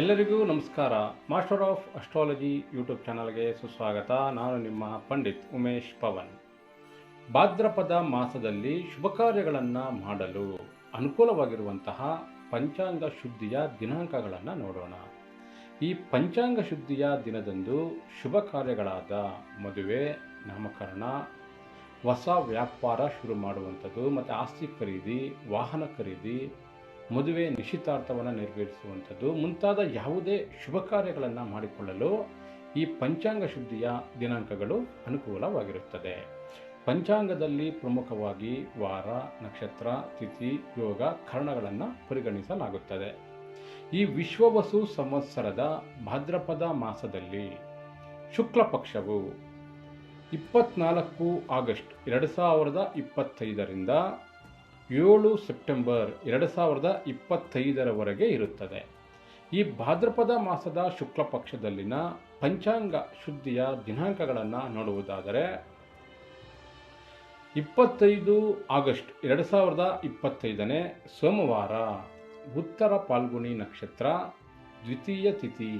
ಎಲ್ಲರಿಗೂ ನಮಸ್ಕಾರ. Master of astrology YouTube ಚಾನಲ್ಗೆ ಸುಸ್ವಾಗತ. ನಾನು ನಿಮ್ಮ ಪಂಡಿತ್ ಉಮೇಶ್ ಪವನ್. ಭಾದ್ರಪದ ಮಾಸದಲ್ಲಿ ಶುಭ ಕಾರ್ಯಗಳನ್ನು ಮಾಡಲು ಅನುಕೂಲವಾಗಿರುವಂತಹ ಪಂಚಾಂಗ ಶುದ್ಧಿಯ ದಿನಾಂಕಗಳನ್ನು ನೋಡೋಣ. ಈ ಪಂಚಾಂಗ ಶುದ್ಧಿಯ ದಿನದಂದು ಶುಭ ಕಾರ್ಯಗಳಾದ ಮದುವೆ, ನಾಮಕರಣ, ಹೊಸ ವ್ಯಾಪಾರ ಶುರು ಮಾಡುವಂಥದ್ದು, ಮತ್ತು ಆಸ್ತಿ ಖರೀದಿ, ವಾಹನ ಖರೀದಿ ಮದುವೆ ನಿಶ್ಚಿತಾರ್ಥವನ್ನು ನೆರವೇರಿಸುವಂಥದ್ದು, ಮುಂತಾದ ಯಾವುದೇ ಶುಭ ಕಾರ್ಯಗಳನ್ನು ಮಾಡಿಕೊಳ್ಳಲು ಈ ಪಂಚಾಂಗ ಶುದ್ಧಿಯ ದಿನಾಂಕಗಳು ಅನುಕೂಲವಾಗಿರುತ್ತದೆ. ಪಂಚಾಂಗದಲ್ಲಿ ಪ್ರಮುಖವಾಗಿ ವಾರ, ನಕ್ಷತ್ರ, ತಿಥಿ, ಯೋಗ ಕರ್ಣಗಳನ್ನು ಪರಿಗಣಿಸಲಾಗುತ್ತದೆ. ಈ ವಿಶ್ವವಸು ಸಂವತ್ಸರದ ಭಾದ್ರಪದ ಮಾಸದಲ್ಲಿ ಶುಕ್ಲ ಪಕ್ಷವು ಇಪ್ಪತ್ನಾಲ್ಕು ಆಗಸ್ಟ್ ಎರಡು ಸಾವಿರದ ಇಪ್ಪತ್ತೈದರಿಂದ ಏಳು ಸೆಪ್ಟೆಂಬರ್ ಎರಡು ಸಾವಿರದ ಇಪ್ಪತ್ತೈದರವರೆಗೆ ಇರುತ್ತದೆ. ಈ ಭಾದ್ರಪದ ಮಾಸದ ಶುಕ್ಲ ಪಕ್ಷದಲ್ಲಿನ ಪಂಚಾಂಗ ಶುದ್ಧಿಯ ದಿನಾಂಕಗಳನ್ನು ನೋಡುವುದಾದರೆ, ಇಪ್ಪತ್ತೈದು ಆಗಸ್ಟ್ ಎರಡು ಸಾವಿರದ ಇಪ್ಪತ್ತೈದನೇ ಸೋಮವಾರ, ಉತ್ತರ ಪಾಲ್ಗುಣಿ ನಕ್ಷತ್ರ, ದ್ವಿತೀಯ ತಿಥಿ,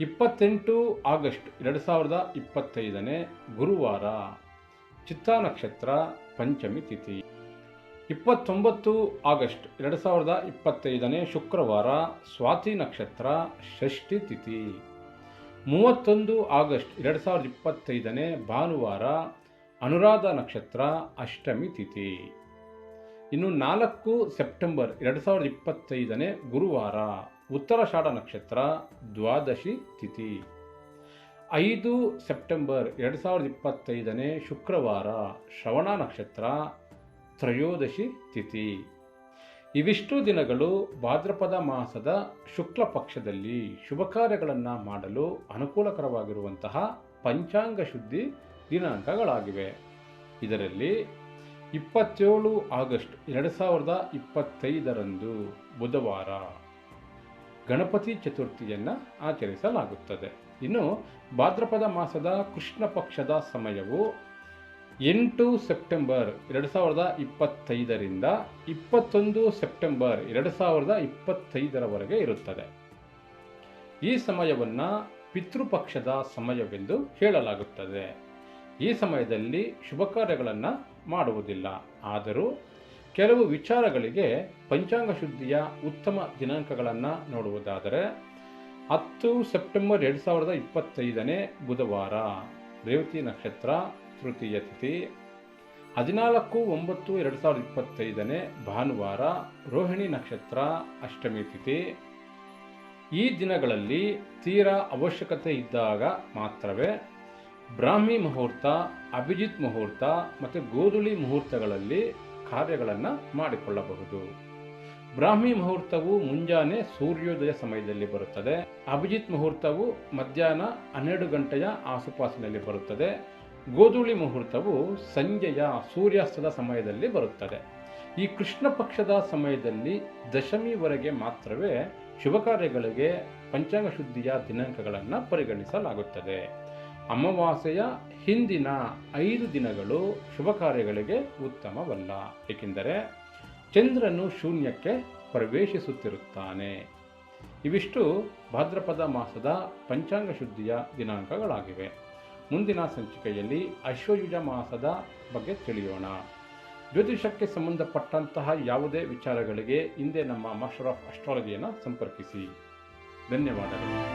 ಇಪ್ಪತ್ತೆಂಟು ಆಗಸ್ಟ್ ಎರಡು ಸಾವಿರದ ಇಪ್ಪತ್ತೈದನೇ ಗುರುವಾರ, ಚಿತ್ತಾ ನಕ್ಷತ್ರ ಪಂಚಮಿ ತಿಥಿ. ಇಪ್ಪತ್ತೊಂಬತ್ತು ಆಗಸ್ಟ್ ಎರಡು ಸಾವಿರದ ಇಪ್ಪತ್ತೈದನೇ ಶುಕ್ರವಾರ ಸ್ವಾತಿ ನಕ್ಷತ್ರ ಷಷ್ಠಿ ತಿಥಿ. ಮೂವತ್ತೊಂದು ಆಗಸ್ಟ್ ಎರಡು ಸಾವಿರದ ಇಪ್ಪತ್ತೈದನೇ ಭಾನುವಾರ ಅನುರಾಧ ನಕ್ಷತ್ರ ಅಷ್ಟಮಿ ತಿಥಿ. ಇನ್ನು ನಾಲ್ಕು ಸೆಪ್ಟೆಂಬರ್ ಎರಡು ಸಾವಿರದ ಇಪ್ಪತ್ತೈದನೇ ಗುರುವಾರ ಉತ್ತರಾಷಾಢ ನಕ್ಷತ್ರ ದ್ವಾದಶಿ ತಿಥಿ. ಐದು ಸೆಪ್ಟೆಂಬರ್ ಎರಡು ಸಾವಿರದ ಇಪ್ಪತ್ತೈದನೇ ಶುಕ್ರವಾರ ಶ್ರವಣ ನಕ್ಷತ್ರ ತ್ರಯೋದಶಿ ತಿಥಿ. ಇವಿಷ್ಟು ದಿನಗಳು ಭಾದ್ರಪದ ಮಾಸದ ಶುಕ್ಲ ಪಕ್ಷದಲ್ಲಿ ಶುಭ ಕಾರ್ಯಗಳನ್ನು ಮಾಡಲು ಅನುಕೂಲಕರವಾಗಿರುವಂತಹ ಪಂಚಾಂಗ ಶುದ್ಧಿ ದಿನಾಂಕಗಳಾಗಿವೆ. ಇದರಲ್ಲಿ ಇಪ್ಪತ್ತೇಳು ಆಗಸ್ಟ್ ಎರಡು ಸಾವಿರದ ಇಪ್ಪತ್ತೈದರಂದು ಬುಧವಾರ ಗಣಪತಿ ಚತುರ್ಥಿಯನ್ನು ಆಚರಿಸಲಾಗುತ್ತದೆ. ಇನ್ನು ಭಾದ್ರಪದ ಮಾಸದ ಕೃಷ್ಣ ಪಕ್ಷದ ಸಮಯವು ಎಂಟು ಸೆಪ್ಟೆಂಬರ್ ಎರಡು ಸಾವಿರದ ಇಪ್ಪತ್ತೈದರಿಂದ ಇಪ್ಪತ್ತೊಂದು ಸೆಪ್ಟೆಂಬರ್ ಎರಡು ಸಾವಿರದ ಇಪ್ಪತ್ತೈದರವರೆಗೆ ಇರುತ್ತದೆ. ಈ ಸಮಯವನ್ನು ಪಿತೃಪಕ್ಷದ ಸಮಯವೆಂದು ಹೇಳಲಾಗುತ್ತದೆ. ಈ ಸಮಯದಲ್ಲಿ ಶುಭ ಕಾರ್ಯಗಳನ್ನು ಮಾಡುವುದಿಲ್ಲ. ಆದರೂ ಕೆಲವು ವಿಚಾರಗಳಿಗೆ ಪಂಚಾಂಗ ಶುದ್ಧಿಯ ಉತ್ತಮ ದಿನಾಂಕಗಳನ್ನು ನೋಡುವುದಾದರೆ ಹತ್ತು ಸೆಪ್ಟೆಂಬರ್ ಎರಡು ಸಾವಿರದ ಇಪ್ಪತ್ತೈದನೇ ಬುಧವಾರ, ರೇವತಿ ನಕ್ಷತ್ರ, ತೃತೀಯ ತಿಥಿ, ಹದಿನಾಲ್ಕು ಒಂಬತ್ತು ಎರಡು ಸಾವಿರದ ಇಪ್ಪತ್ತೈದನೇ ಭಾನುವಾರ, ರೋಹಿಣಿ ನಕ್ಷತ್ರ, ಅಷ್ಟಮಿ ತಿಥಿ. ಈ ದಿನಗಳಲ್ಲಿ ತೀರಾ ಅವಶ್ಯಕತೆ ಇದ್ದಾಗ ಮಾತ್ರವೇ ಬ್ರಾಹ್ಮಿ ಮುಹೂರ್ತ, ಅಭಿಜಿತ್ ಮುಹೂರ್ತ ಮತ್ತು ಗೋಧುಳಿ ಮುಹೂರ್ತಗಳಲ್ಲಿ ಕಾರ್ಯಗಳನ್ನು ಮಾಡಿಕೊಳ್ಳಬಹುದು. ಬ್ರಾಹ್ಮಿ ಮುಹೂರ್ತವು ಮುಂಜಾನೆ ಸೂರ್ಯೋದಯ ಸಮಯದಲ್ಲಿ ಬರುತ್ತದೆ. ಅಭಿಜಿತ್ ಮುಹೂರ್ತವು ಮಧ್ಯಾಹ್ನ ಹನ್ನೆರಡು ಗಂಟೆಯ ಆಸುಪಾಸಿನಲ್ಲಿ ಬರುತ್ತದೆ. ಗೋಧೂಳಿ ಮುಹೂರ್ತವು ಸಂಜೆಯ ಸೂರ್ಯಾಸ್ತದ ಸಮಯದಲ್ಲಿ ಬರುತ್ತದೆ. ಈ ಕೃಷ್ಣ ಪಕ್ಷದ ಸಮಯದಲ್ಲಿ ದಶಮಿವರೆಗೆ ಮಾತ್ರವೇ ಶುಭ ಕಾರ್ಯಗಳಿಗೆ ಪಂಚಾಂಗ ಶುದ್ಧಿಯ ದಿನಾಂಕಗಳನ್ನು ಪರಿಗಣಿಸಲಾಗುತ್ತದೆ. ಅಮಾವಾಸ್ಯೆಯ ಹಿಂದಿನ ಐದು ದಿನಗಳು ಶುಭ ಕಾರ್ಯಗಳಿಗೆ ಉತ್ತಮವಲ್ಲ. ಏಕೆಂದರೆ ಚಂದ್ರನು ಶೂನ್ಯಕ್ಕೆ ಪ್ರವೇಶಿಸುತ್ತಿರುತ್ತಾನೆ. ಇವಿಷ್ಟು ಭಾದ್ರಪದ ಮಾಸದ ಪಂಚಾಂಗ ಶುದ್ಧಿಯ ದಿನಾಂಕಗಳಾಗಿವೆ. ಮುಂದಿನ ಸಂಚಿಕೆಯಲ್ಲಿ ಅಶ್ವಯುಜ ಮಾಸದ ಬಗ್ಗೆ ತಿಳಿಯೋಣ. ಜ್ಯೋತಿಷಕ್ಕೆ ಸಂಬಂಧಪಟ್ಟಂತಹ ಯಾವುದೇ ವಿಚಾರಗಳಿಗೆ ಹಿಂದೆ ನಮ್ಮ ಮಾಸ್ಟರ್ ಆಫ್ ಅಸ್ಟ್ರಾಲಜಿಯನ್ನು ಸಂಪರ್ಕಿಸಿ. ಧನ್ಯವಾದಗಳು.